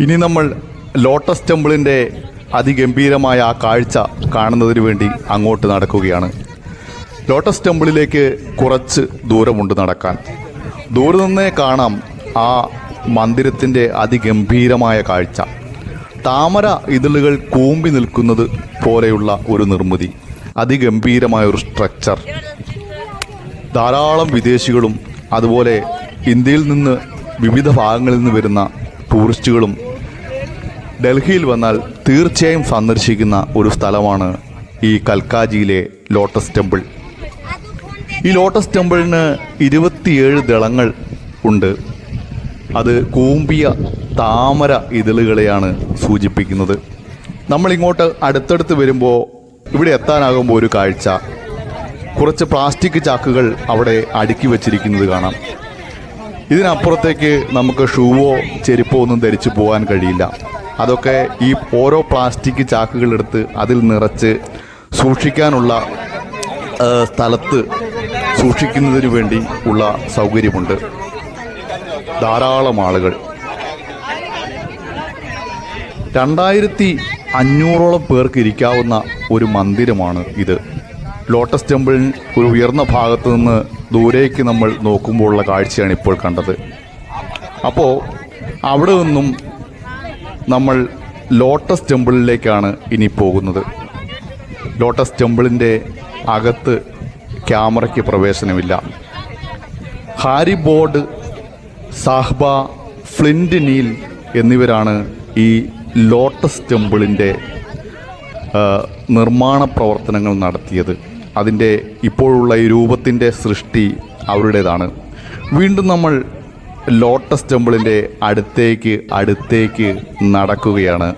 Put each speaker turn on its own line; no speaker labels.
ഇനി നമ്മൾ ലോട്ടസ് ടെമ്പിളിന്റെ അതിഗംഭീരമായ ആ കാഴ്ച കാണുന്നതിന് വേണ്ടി അങ്ങോട്ട് നടക്കുകയാണ്. ലോട്ടസ് ടെമ്പിളിലേക്ക് കുറച്ച് ദൂരമുണ്ട് നടക്കാൻ. ദൂരെ നിന്നേ കാണാം ആ മന്ദിരത്തിന്റെ അതിഗംഭീരമായ കാഴ്ച. താമര ഇതളുകൾ കൂമ്പി നിൽക്കുന്നത് പോലെയുള്ള ഒരു നിർമ്മിതി. അതിഗംഭീരമായ ഒരു സ്ട്രക്ചർ ധാരാളം വിദേശികളും അതുപോലെ ഇന്ത്യയിൽ നിന്ന് വിവിധ ഭാഗങ്ങളിൽ നിന്ന് വരുന്ന ടൂറിസ്റ്റുകളും ഡൽഹിയിൽ വന്നാൽ തീർച്ചയായും സന്ദർശിക്കുന്ന ഒരു സ്ഥലമാണ് ഈ കൽക്കാജിയിലെ ലോട്ടസ് ടെമ്പിൾ. ഈ ലോട്ടസ് ടെമ്പിളിന് ഇരുപത്തിയേഴ് ദളങ്ങൾ ഉണ്ട്. അത് കൂമ്പിയ താമര ഇതളുകളെയാണ് സൂചിപ്പിക്കുന്നത്. നമ്മളിങ്ങോട്ട് അടുത്തടുത്ത് വരുമ്പോൾ ഇവിടെ എത്താനാകുമ്പോൾ ഒരു കാഴ്ച. കുറച്ച് പ്ലാസ്റ്റിക് ചാക്കുകൾ അവിടെ അടുക്കി വെച്ചിരിക്കുന്നത് കാണാം. ഇതിനപ്പുറത്തേക്ക് നമുക്ക് ഷൂവോ ചെരുപ്പോ ഒന്നും ധരിച്ചു പോകാൻ കഴിയില്ല. അതൊക്കെ ഈ ഓരോ പ്ലാസ്റ്റിക് ചാക്കുകൾ എടുത്ത് അതിൽ നിറച്ച് സൂക്ഷിക്കാനുള്ള സ്ഥലത്ത് സൂക്ഷിക്കുന്നതിന് വേണ്ടി ഉള്ള സൗകര്യമുണ്ട്. ധാരാളം ആളുകൾ. രണ്ടായിരത്തി അഞ്ഞൂറോളം പേർക്ക് ഇരിക്കാവുന്ന ഒരു മന്ദിരമാണ് ഇത്. ലോട്ടസ് ടെമ്പിൾ ഒരു ഉയർന്ന ഭാഗത്ത് നിന്ന് ദൂരേക്ക് നമ്മൾ നോക്കുമ്പോഴുള്ള കാഴ്ചയാണ് ഇപ്പോൾ കണ്ടത്. അപ്പോൾ അവിടെ നിന്നും നമ്മൾ ലോട്ടസ് ടെമ്പിളിലേക്കാണ് ഇനി പോകുന്നത്. ലോട്ടസ് ടെമ്പിളിന്റെ അകത്ത് ക്യാമറയ്ക്ക് പ്രവേശനമില്ല. Fariborz Sahba Flint Neill എന്നിവരാണ് ഈ ലോട്ടസ് ടെമ്പിളിന്റെ നിർമ്മാണ പ്രവർത്തനങ്ങൾ നടത്തിയത്. അതിന്റെ ഇപ്പോഴുള്ള ഈ രൂപത്തിന്റെ സൃഷ്ടി അവരുടേതാണ്. വീണ്ടും നമ്മൾ ലോട്ടസ് ടെമ്പിളിന്റെ അടുത്തേക്ക് അടുത്തേക്ക് നടക്കുകയാണ്.